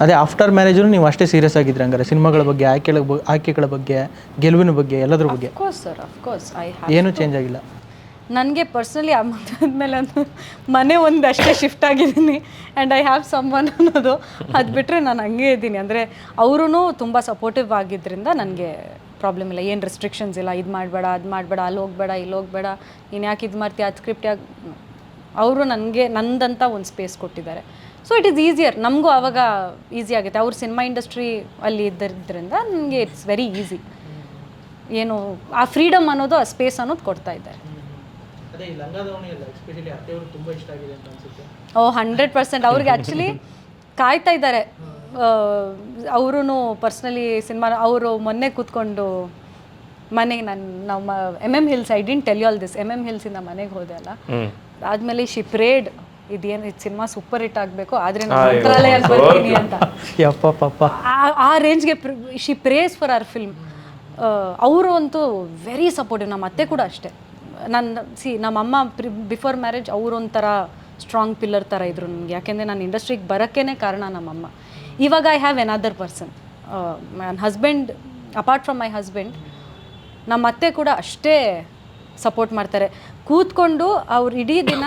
ಅದೇ after marriage ನೀವು ಅಷ್ಟೇ ಸೀರಿಯಸ್ ಆಗಿದ್ರಿ ಹಂಗಾರೆ. ಸಿನಿಮಾಗಳ ಬಗ್ಗೆ ಆಯ್ಕೆಗಳ ಬ- ಆಯ್ಕೆಗಳ ಬಗ್ಗೆ ಗೆಲುವಿನ ಬಗ್ಗೆ ಎಲ್ಲದ್ರ ಬಗ್ಗೆ? Of course sir of course I ಏನೂ ಚೇಂಜ್ ಆಗಿಲ್ಲ? ನನಗೆ ಪರ್ಸ್ನಲಿ ಆ ಆದಮೇಲೆ ಒಂದು ಮನೆ ಒಂದು ಅಷ್ಟೇ ಶಿಫ್ಟ್ ಆಗಿದ್ದೀನಿ. And I have someone ಅನ್ನೋದು. ಅದು ಬಿಟ್ಟರೆ ನಾನು ಹಂಗೆ ಇದ್ದೀನಿ. ಅಂದರೆ ಅವರೂ ತುಂಬ ಸಪೋರ್ಟಿವ್ ಆಗಿದ್ದರಿಂದ ನನಗೆ ಪ್ರಾಬ್ಲಮ್ ಇಲ್ಲ. ಏನು ರೆಸ್ಟ್ರಿಕ್ಷನ್ಸ್ ಇಲ್ಲ. ಇದು ಮಾಡಬೇಡ ಅದು ಮಾಡಬೇಡ ಅಲ್ಲಿ ಹೋಗಬೇಡ ಇಲ್ಲಿ ಹೋಗಬೇಡ. ನೀನು ಯಾಕೆ ಇದು ಮಾಡ್ತೀಯ? ಅದು ಸ್ಕ್ರಿಪ್ಟ್ ಯಾಕೆ ಅವರು ನನಗೆ ನಂದಂತ ಒಂದು ಸ್ಪೇಸ್ ಕೊಟ್ಟಿದ್ದಾರೆ. ಸೊ ಇಟ್ ಈಸ್ ಈಸಿಯರ್ ನಮಗೂ ಆವಾಗ ಈಸಿ ಆಗುತ್ತೆ. ಅವ್ರ ಸಿನಿಮಾ ಇಂಡಸ್ಟ್ರಿ ಅಲ್ಲಿ ಇದ್ದರಿಂದ ನನಗೆ ಇಟ್ಸ್ ವೆರಿ ಈಸಿ ಏನು ಆ ಫ್ರೀಡಮ್ ಅನ್ನೋದು ಆ ಸ್ಪೇಸ್ ಅನ್ನೋದು ಕೊಡ್ತಾ ಇದ್ದಾರೆ. ಓ ಹಂಡ್ರೆಡ್ ಪರ್ಸೆಂಟ್ ಅವ್ರಿಗೆ ಆ್ಯಕ್ಚುಲಿ ಕಾಯ್ತಾ ಇದ್ದಾರೆ. ಅವರು ಪರ್ಸ್ನಲಿ ಸಿನಿಮಾ ಅವರು ಮೊನ್ನೆ ಕೂತ್ಕೊಂಡು ಮನೆಗೆ ನನ್ನ ನಾವು M M hills I didn't tell you all this M M ಹಿಲ್ಸಿಂದ ಮನೆಗೆ ಹೋದೆ ಅಲ್ಲ. ಆದಮೇಲೆ ಶಿ ಪ್ರೇಡ್ ಇದೇನು ಇದು ಸಿನಿಮಾ ಸೂಪರ್ ಹಿಟ್ ಆಗಬೇಕು ಆದ್ರೆ ನಾನು ಮಂತ್ರಾಲಯಕ್ಕೆ ಬರ್ತೀನಿ ಅಂತ. ಯಪ್ಪ ಆ- ರೇಂಜ್ಗೆ she prays for our film ಅವರು ಅಂತೂ ವೆರಿ ಸಪೋರ್ಟಿವ್ ನಮ್ಮ ಅತ್ತೆ ಕೂಡ ಅಷ್ಟೇ. ನನ್ನ ಸಿ ನಮ್ಮಮ್ಮ ಪ್ರಿ ಬಿಫೋರ್ ಮ್ಯಾರೇಜ್ ಅವರೊಂಥರ ಸ್ಟ್ರಾಂಗ್ ಪಿಲ್ಲರ್ ಥರ ಇದ್ರು ನನಗೆ. ಯಾಕೆಂದರೆ ನಾನು ಇಂಡಸ್ಟ್ರಿಗೆ ಬರೋಕ್ಕೇ ಕಾರಣ ನಮ್ಮಮ್ಮ ಇವಾಗ ಐ ಹ್ಯಾವ್ ಎನದರ್ ಪರ್ಸನ್ ನನ್ನ husband apart from my husband ನಮ್ಮ ಅತ್ತೆ ಕೂಡ ಅಷ್ಟೇ ಸಪೋರ್ಟ್ ಮಾಡ್ತಾರೆ. ಕೂತ್ಕೊಂಡು ಅವ್ರು ಇಡೀ ದಿನ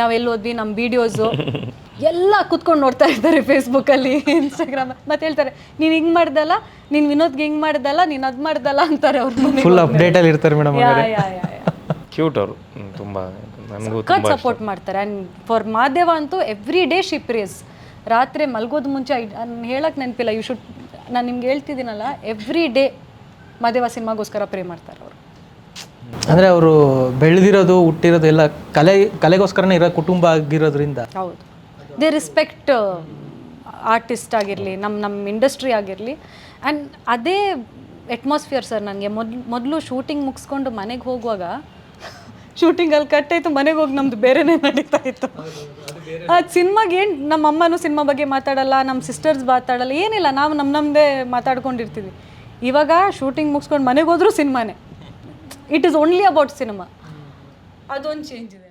ನಾವು ಎಲ್ಲಿ ಹೋದ್ವಿ ನಮ್ಮ ವೀಡಿಯೋಸು ಎಲ್ಲ ಕುತ್ಕೊಂಡು ನೋಡ್ತಾ ಇರ್ತಾರೆ ಫೇಸ್ಬುಕ್ಕಲ್ಲಿ ಇನ್ಸ್ಟಾಗ್ರಾಮ್ ಮತ್ತೆ ಹೇಳ್ತಾರೆ ನೀನು ಹಿಂಗೆ ಮಾಡ್ದಲ್ಲ ನೀನು ವಿನೋದ್ಗೆ ಹಿಂಗೆ ಮಾಡ್ದಲ್ಲ ನೀನು ಅದು ಮಾಡ್ದಲ್ಲ ಅಂತಾರೆ ಅವ್ರು ಫುಲ್ ಅಪ್ಡೇಟಲ್ಲಿ ಇರ್ತಾರೆ ಮೇಡಮ್ ಕ್ಯೂಟ್ ಅವರು. ತುಂಬ ನನಗೂ ಸಪೋರ್ಟ್ ಮಾಡ್ತಾರೆ. ಆ್ಯಂಡ್ ಫಾರ್ ಮಾದೇವ ಅಂತೂ ಎವ್ರಿ ಡೇ ಶಿಪ್ ರೇಸ್ ರಾತ್ರಿ ಮಲ್ಗೋದು ಮುಂಚೆ ಹೇಳಕ್ಕೆ ನೆನಪಿಲ್ಲ. ಯು ಶುಡ್ ನಾನು ನಿಮ್ಗೆ ಹೇಳ್ತಿದ್ದೀನಲ್ಲ ಎವ್ರಿ ಡೇ ಮಾದೇವ ಸಿನಿಮಾಗೋಸ್ಕರ ಪ್ರೇ ಮಾಡ್ತಾರೆ ಅವರು. ಅಂದರೆ ಅವರು ಬೆಳೆದಿರೋದು, ಹುಟ್ಟಿರೋದು ಎಲ್ಲ ಕಲೆ, ಕಲೆಗೋಸ್ಕರನೇ ಇರೋ ಕುಟುಂಬ ಆಗಿರೋದ್ರಿಂದ. ಹೌದು. ದೇ ರೆಸ್ಪೆಕ್ಟ್ ಆರ್ಟಿಸ್ಟ್ ಆಗಿರಲಿ ನಮ್ಮ ನಮ್ಮ ಇಂಡಸ್ಟ್ರಿ ಆಗಿರಲಿ. ಆ್ಯಂಡ್ ಅದೇ ಅಟ್ಮಾಸ್ಫಿಯರ್ ಸರ್ ನನಗೆ. ಮೊದಲು ಮೊದಲು ಶೂಟಿಂಗ್ ಮುಗಿಸ್ಕೊಂಡು ಮನೆಗೆ ಹೋಗುವಾಗ ಶೂಟಿಂಗಲ್ಲಿ ಕಟ್ಟಾಯಿತು ಮನೆಗೆ ಹೋಗಿ ನಮ್ದು ಬೇರೆನೇ ನಡೀತಾ ಇತ್ತು. ಅದು ಸಿನಿಮಾಗೆ ಏನು ನಮ್ಮ ಅಮ್ಮನೂ ಸಿನಿಮಾ ಬಗ್ಗೆ ಮಾತಾಡಲ್ಲ ನಮ್ಮ ಸಿಸ್ಟರ್ಸ್ ಮಾತಾಡಲ್ಲ, ಏನಿಲ್ಲ. ನಾವು ನಮ್ಮ ನಮ್ಮದೇ ಮಾತಾಡ್ಕೊಂಡಿರ್ತೀವಿ. ಇವಾಗ ಶೂಟಿಂಗ್ ಮುಗಿಸ್ಕೊಂಡು ಮನೆಗೆ ಹೋದರೂ ಸಿನಿಮಾನೇ it is only about cinema ಅದೊಂದು ಚೇಂಜ್ ಇದೆ.